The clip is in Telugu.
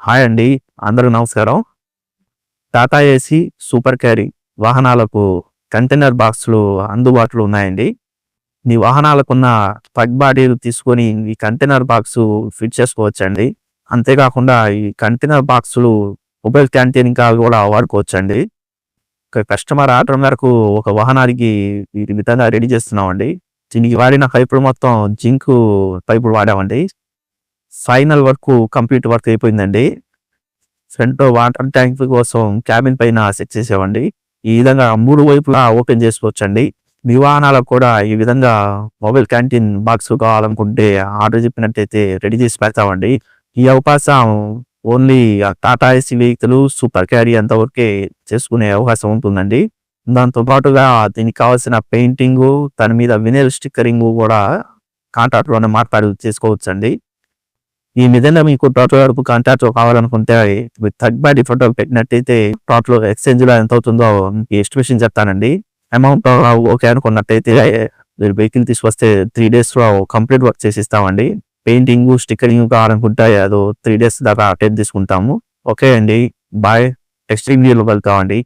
హాయ్ అండి అందరూ నమస్కారం. టాటా ఏసీ సూపర్ క్యారీ వాహనాలకు కంటైనర్ బాక్సులు అందుబాటులో ఉన్నాయండి. మీ వాహనాలకున్న పగ్ బాడీలు తీసుకొని ఈ కంటైనర్ బాక్స్ ఫిట్ చేసుకోవచ్చండి. అంతేకాకుండా ఈ కంటైనర్ బాక్సులు మొబైల్ క్యాంటీన్ ఇంకా కూడా వాడుకోవచ్చండి. ఒక కస్టమర్ ఆర్డర్ మేరకు ఒక వాహనానికి ఈ విధంగా రెడీ చేస్తున్నామండి. దీనికి వాడిన పైపులు మొత్తం జింకు పైపులు వాడామండి. ఫైనల్ వర్క్ కంప్లీట్ వర్క్ అయిపోయిందండి. ఫ్రంట్ వాటర్ ట్యాంక్ కోసం క్యాబిన్ పైన సెట్ చేసామండి ఈ విధంగా మూడు వైపులా ఓపెన్ చేసుకోవచ్చండి. మీ వాహనాలకు కూడా ఈ విధంగా మొబైల్ క్యాంటీన్ బాక్స్ కావాలనుకుంటే ఆర్డర్ చెప్పినట్టయితే రెడీ చేసి పెడతామండి. ఈ అవకాశం only Tata AC vehicle super carry అంతవరకే చేసుకునే అవకాశం ఉంటుందండి. దాంతో పాటుగా దీనికి కావాల్సిన పెయింటింగ్ దాని మీద వినైల్ స్టిక్కరింగ్ కూడా కాంట్రాక్ట్లోనే మాట్లాడి చేసుకోవచ్చండి. ఈ విధంగా మీకు టోటల్ వరకు కాంటాక్ట్ కావాలనుకుంటే థర్డ్ పార్టీ ఫోటో పెట్టినట్టయితే టోటల్ ఎక్స్చేంజ్లో ఎంత అవుతుందో ఎస్టిమేషన్ చెప్తానండి. అమౌంట్ ఓకే అనుకున్నట్టయితే మీరు వెహికల్ తీసుకొస్తే త్రీ డేస్లో కంప్లీట్ వర్క్ చేసి ఇస్తామండి పెయింటింగ్ స్టిక్కరింగ్ కావాలనుకుంటే అదో త్రీ డేస్ దాకా అటెండ్ తీసుకుంటాము. ఓకే అండి. బాయ్ నెక్స్ట్ వీడియోలో వెళ్తామండి